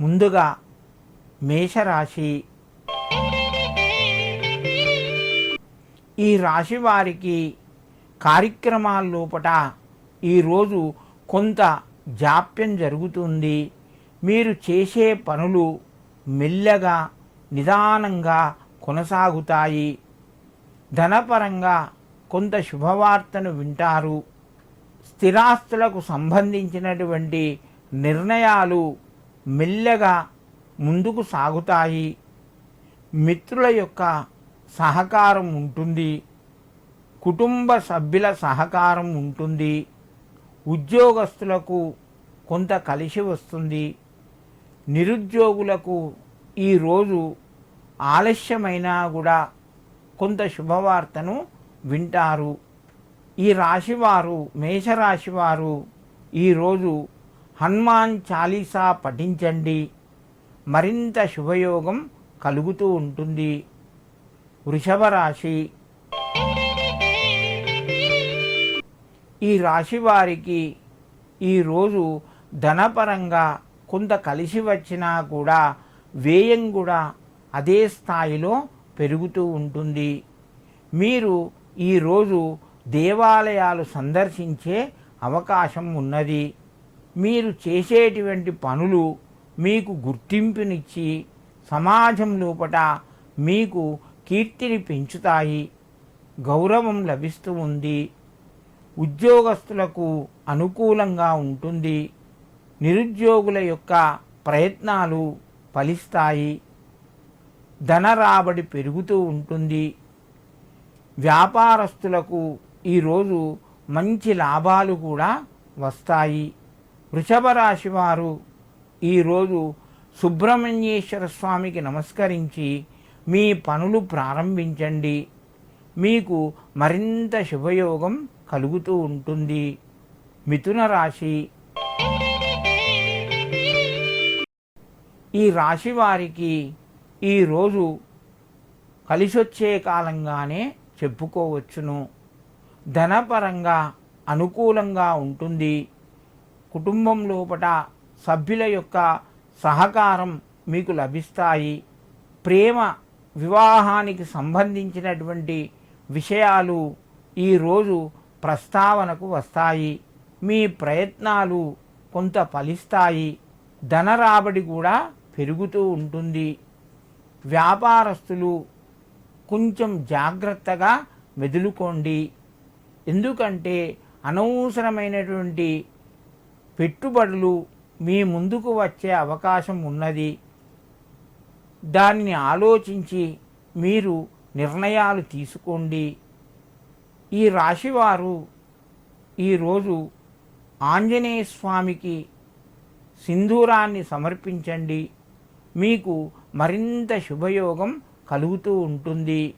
ముందుగా మేషరాశి. ఈ రాశి వారికి కార్యక్రమాల లోపట ఈరోజు కొంత జాప్యం జరుగుతుంది. మీరు చేసే పనులు మెల్లగా నిదానంగా కొనసాగుతాయి. ధనపరంగా కొంత శుభవార్తను వింటారు. స్థిరాస్తులకు సంబంధించినటువంటి నిర్ణయాలు మెల్లగా ముందుకు సాగుతాయి. మిత్రుల యొక్క సహకారం ఉంటుంది. కుటుంబ సభ్యుల సహకారం ఉంటుంది. ఉద్యోగస్తులకు కొంత కలిసి వస్తుంది. నిరుద్యోగులకు ఈరోజు ఆలస్యమైనా కూడా కొంత శుభవార్తను వింటారు. ఈ రాశివారు మేషరాశివారు ఈరోజు హనుమాన్ చాలీసా పఠించండి. మరింత శుభయోగం కలుగుతూ ఉంటుంది. వృషభ రాశి ఈ రాశి వారికి ఈరోజు ధనపరంగా కొంత కలిసి వచ్చినా కూడా వ్యయం కూడా అదే స్థాయిలో పెరుగుతూ ఉంటుంది. మీరు ఈరోజు దేవాలయాలు సందర్శించే అవకాశం ఉన్నది. మీరు చేసేటువంటి పనులు మీకు గుర్తింపునిచ్చి సమాజం లోపట మీకు కీర్తిని పెంచుతాయి గౌరవం లభిస్తూ ఉంది ఉద్యోగస్తులకు అనుకూలంగా ఉంటుంది నిరుద్యోగుల యొక్క ప్రయత్నాలు ఫలిస్తాయి ధన రాబడి పెరుగుతూ ఉంటుంది. వ్యాపారస్తులకు ఈరోజు మంచి లాభాలు కూడా వస్తాయి. వృషభ రాశి వారు ఈరోజు సుబ్రహ్మణ్యేశ్వర స్వామికి నమస్కరించి మీ పనులు ప్రారంభించండి. మీకు మరింత శుభయోగం కలుగుతూ ఉంటుంది. మిథున రాశి. ఈ రాశి వారికి ఈరోజు కలిసొచ్చే కాలంగానే చెప్పుకోవచ్చును. ధనపరంగా అనుకూలంగా ఉంటుంది. కుటుంబం లోపట సభ్యుల యొక్క సహకారం మీకు లభిస్తాయి. ప్రేమ వివాహానికి సంబంధించినటువంటి విషయాలు ఈరోజు ప్రస్తావనకు వస్తాయి. మీ ప్రయత్నాలు కొంత ఫలిస్తాయి. ధన రాబడి కూడా పెరుగుతూ ఉంటుంది. వ్యాపారస్తులు కొంచెం జాగ్రత్తగా మెదులుకోండి. ఎందుకంటే అనవసరమైనటువంటి పెట్టుబడులు మీ ముందుకు వచ్చే అవకాశం ఉన్నది. దానిని ఆలోచించి మీరు నిర్ణయాలు తీసుకోండి. ఈ రాశివారు ఈరోజు ఆంజనేయ స్వామికి సింధూరాన్ని సమర్పించండి. మీకు మరింత శుభయోగం కలుగుతూ ఉంటుంది.